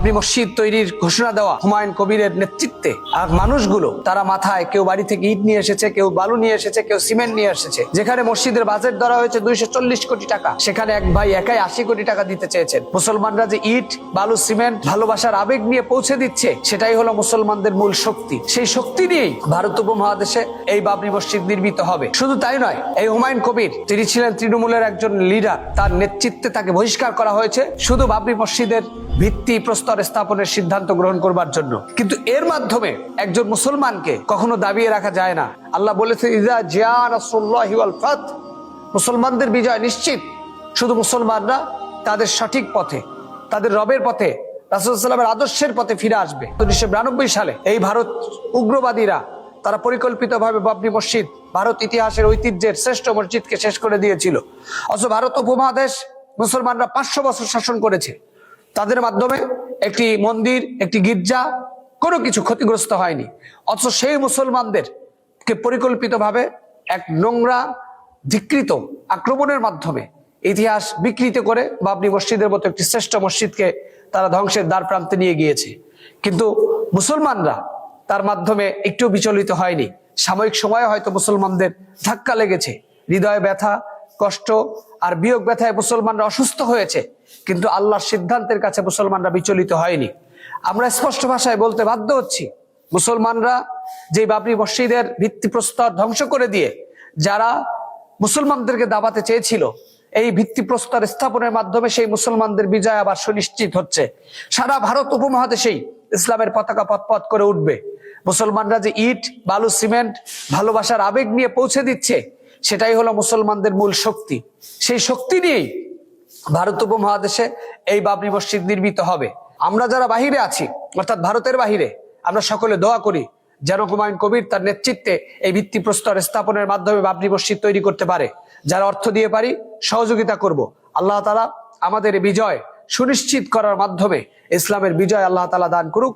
বাবরি মসজিদ তৈরির ঘোষণা দেওয়া হুমায়ুন কবিরের নেতৃত্বে। আর মানুষগুলো, তারা মাথায় কেউ বাড়ি থেকে ইট নিয়ে এসেছে, কেউ বালু নিয়ে এসেছে, কেউ সিমেন্ট নিয়ে এসেছে। যেখানে মসজিদের বাজেট ধরা হয়েছে দুইশো চল্লিশ কোটি টাকা, সেখানে এক ভাই একাই আশি কোটি টাকা দিতে চেয়েছেন। মুসলমানরা যে ইট, বালু, সিমেন্ট, ভালোবাসার আবেগ নিয়ে পৌঁছে দিচ্ছে, সেটাই হলো মুসলমানদের মূল শক্তি। সেই শক্তি নিয়েই ভারত উপমহাদেশে এই বাবরি মসজিদ নির্মিত হবে। শুধু তাই নয়, এই হুমায়ুন কবির, তিনি ছিলেন তৃণমূলের একজন লিডার তার নেতৃত্বে তাকে বহিষ্কার করা হয়েছে। শুধু বাবরি মসজিদের ভিত্তি প্রস্তর স্থাপনের সিদ্ধান্ত গ্রহণ করবার জন্য। কিন্তু এর মাধ্যমে একজন মুসলমানকে কখনো দাবিয়ে রাখা যায় না। আল্লাহ বলেছে ইজা জিয়া ফাত। মুসলমানদের বিজয় নিশ্চিত। শুধু মুসলমানরা তাদের সঠিক পথে, তাদের রবের পথে রাসুলসাল্লামের আদর্শের পথে ফিরে আসবে। উনিশশো বিরানব্বই সালে এই ভারত উগ্রবাদীরা, তারা পরিকল্পিতভাবে বাবরি মসজিদ, ভারত ইতিহাসের ঐতিহ্যের শ্রেষ্ঠ মসজিদকে শেষ করে দিয়েছিল। অথচ ভারত উপমহাদেশ মুসলমানরা পাঁচশো বছর শাসন করেছে। তাদের মাধ্যমে একটি মন্দির, একটি গির্জা কোনো কিছু ক্ষতিগ্রস্ত হয়নি। অথচ সেই মুসলমানদের কে পরিকল্পিতভাবে এক নোংরা, ধিকৃত আক্রমণের মাধ্যমে ইতিহাস বিকৃত করে বাবরি মসজিদের মতো একটি শ্রেষ্ঠ মসজিদকে তারা ধ্বংসের দ্বার প্রান্তে নিয়ে গিয়েছে। কিন্তু মুসলমানরা তার মাধ্যমে একটু বিচলিত হয়নি। সাময়িক সময়ে হয়তো মুসলমানদের ধাক্কা লেগেছে। হৃদয়ে ব্যথা কষ্ট আর বিয়োগ ব্যথায় মুসলমানরা অসুস্থ হয়েছে, কিন্তু আল্লাহর সিদ্ধান্তের কাছে মুসলমানরা বিচলিত হয়নি। আমরা স্পষ্ট ভাষায় বলতে বাধ্য হচ্ছি, মুসলমানরা যে বাবরি মসজিদের ভিত্তিপ্রস্তর ধ্বংস করে দিয়ে যারা মুসলমানদেরকে দাবাতে চেয়েছিল, এই ভিত্তিপ্রস্তর স্থাপনের মাধ্যমে সেই মুসলমানদের বিজয় আবার সুনিশ্চিত হচ্ছে। সারা ভারত উপমহাদেশেই ইসলামের পতাকা পথপথ করে উঠবে। মুসলমানরা যে ইট, বালু, সিমেন্ট ভালোবাসার আবেগ নিয়ে পৌঁছে দিচ্ছে সেটাই হলো মুসলমানদের মূল শক্তি। সেই শক্তি নিয়েই ভারত উপমহাদেশে এই বাবরি মসজিদ নির্মিত হবে। আমরা যারা বাহিরে আছি, অর্থাৎ ভারতের বাহিরে, আমরা সকলে দোয়া করি যেন হুমায়ুন কবির তার নেতৃত্বে এই ভিত্তি ভিত্তিপ্রস্তর স্থাপনের মাধ্যমে বাবরি মসজিদ তৈরি করতে পারে। যারা অর্থ দিয়ে পারি সহযোগিতা করব। আল্লাহ তালা আমাদের বিজয় সুনিশ্চিত করার মাধ্যমে ইসলামের বিজয় আল্লাহ তালা দান করুক।